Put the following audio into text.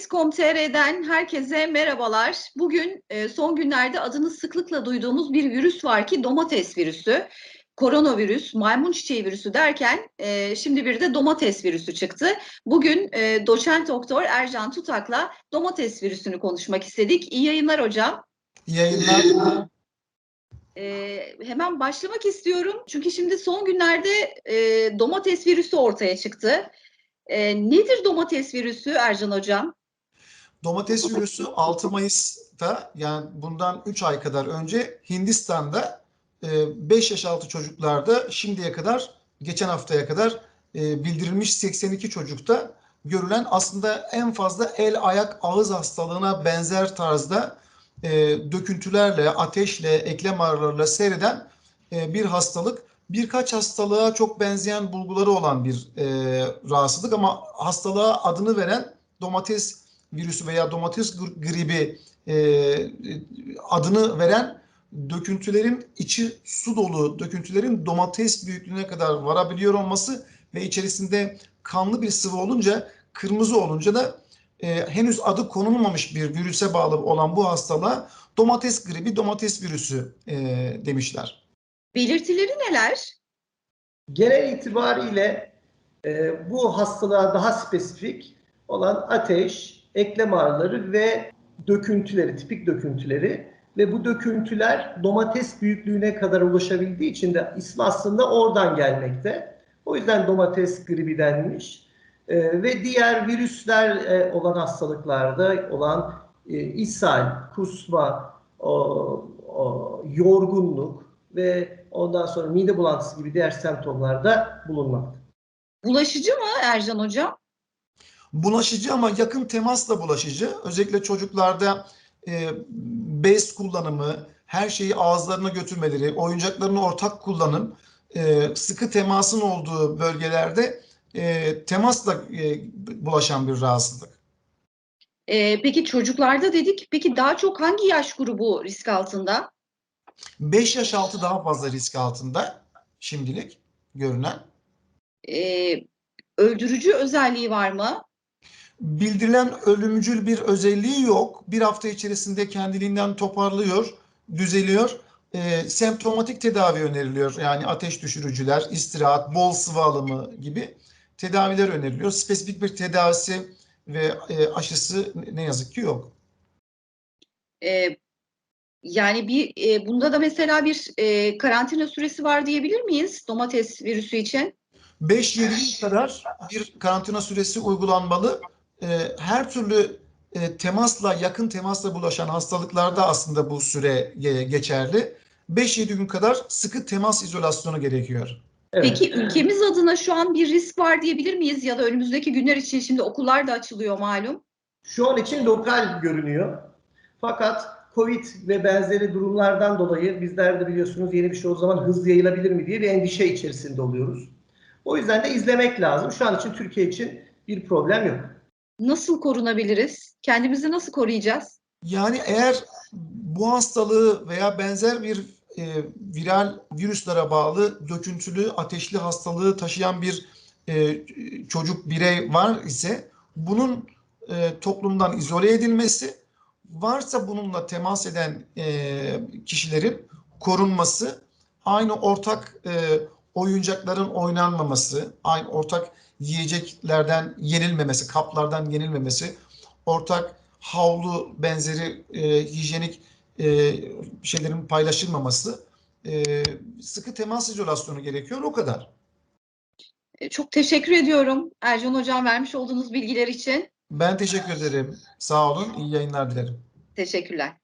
Net.com.tr'den herkese merhabalar. Bugün e, son günlerde adını sıklıkla duyduğumuz bir virüs var ki domates virüsü. Koronavirüs, maymun çiçeği virüsü derken e, şimdi bir de domates virüsü çıktı. Bugün e, doçent doktor Ercan Tutak'la domates virüsünü konuşmak istedik. İyi yayınlar hocam. İyi yayınlar. E, hemen başlamak istiyorum. Çünkü şimdi son günlerde e, domates virüsü ortaya çıktı. E, nedir domates virüsü Ercan hocam? Domates virüsü 6 Mayıs'ta yani bundan 3 ay kadar önce Hindistan'da 5 yaş altı çocuklarda şimdiye kadar geçen haftaya kadar e, bildirilmiş 82 çocukta görülen aslında en fazla el ayak ağız hastalığına benzer tarzda e, döküntülerle, ateşle, eklem ağrılarıyla seyreden e, bir hastalık. Birkaç hastalığa çok benzeyen bulguları olan bir e, rahatsızlık ama hastalığa adını veren domates virüsü veya domates gribi e, adını veren döküntülerin içi su dolu döküntülerin domates büyüklüğüne kadar varabiliyor olması ve içerisinde kanlı bir sıvı olunca kırmızı olunca da e, henüz adı konulmamış bir virüse bağlı olan bu hastalığa domates gribi, domates virüsü e, demişler. Belirtileri neler? Genel itibariyle e, bu hastalığa daha spesifik olan ateş, eklem ağrıları ve döküntüleri, tipik döküntüleri ve bu döküntüler domates büyüklüğüne kadar ulaşabildiği için de ismi aslında oradan gelmekte. O yüzden domates gribi denmiş. E, ve diğer virüsler e, olan hastalıklarda olan e, ishal, kusma, o, o, yorgunluk ve ondan sonra mide bulantısı gibi diğer semptomlar da bulunmakta. Bulaşıcı mı Ercan hocam? Bulaşıcı ama yakın temasla bulaşıcı. Özellikle çocuklarda e, bez kullanımı, her şeyi ağızlarına götürmeleri, oyuncaklarını ortak kullanım, e, sıkı temasın olduğu bölgelerde e, temasla e, bulaşan bir rahatsızlık. Ee, peki çocuklarda dedik. Peki daha çok hangi yaş grubu risk altında? 5 yaş altı daha fazla risk altında şimdilik görünen. Ee, öldürücü özelliği var mı? Bildirilen ölümcül bir özelliği yok. Bir hafta içerisinde kendiliğinden toparlıyor, düzeliyor. E, semptomatik tedavi öneriliyor. Yani ateş düşürücüler, istirahat, bol sıvı alımı gibi tedaviler öneriliyor. Spesifik bir tedavisi ve e, aşısı ne yazık ki yok. Ee, yani bir e, bunda da mesela bir e, karantina süresi var diyebilir miyiz domates virüsü için? 5-7 gün kadar bir karantina süresi uygulanmalı. E, her türlü e, temasla, yakın temasla bulaşan hastalıklarda aslında bu süre e, geçerli. 5-7 gün kadar sıkı temas izolasyonu gerekiyor. Evet. Peki ülkemiz adına şu an bir risk var diyebilir miyiz? Ya da önümüzdeki günler için şimdi okullar da açılıyor malum. Şu an için lokal görünüyor. Fakat Covid ve benzeri durumlardan dolayı bizler de biliyorsunuz yeni bir şey o zaman hızlı yayılabilir mi diye bir endişe içerisinde oluyoruz. O yüzden de izlemek lazım. Şu an için Türkiye için bir problem yok. Nasıl korunabiliriz? Kendimizi nasıl koruyacağız? Yani eğer bu hastalığı veya benzer bir e, viral virüslere bağlı döküntülü ateşli hastalığı taşıyan bir e, çocuk birey var ise bunun e, toplumdan izole edilmesi varsa bununla temas eden e, kişilerin korunması aynı ortak e, oyuncakların oynanmaması aynı ortak yiyeceklerden yenilmemesi kaplardan yenilmemesi ortak havlu benzeri e, hijyenik e, şeylerin paylaşılmaması e, sıkı temas izolasyonu gerekiyor o kadar. E, Çok teşekkür ediyorum Ercan Hocam vermiş olduğunuz bilgiler için. Ben teşekkür ederim. Sağ olun. İyi yayınlar dilerim. Teşekkürler.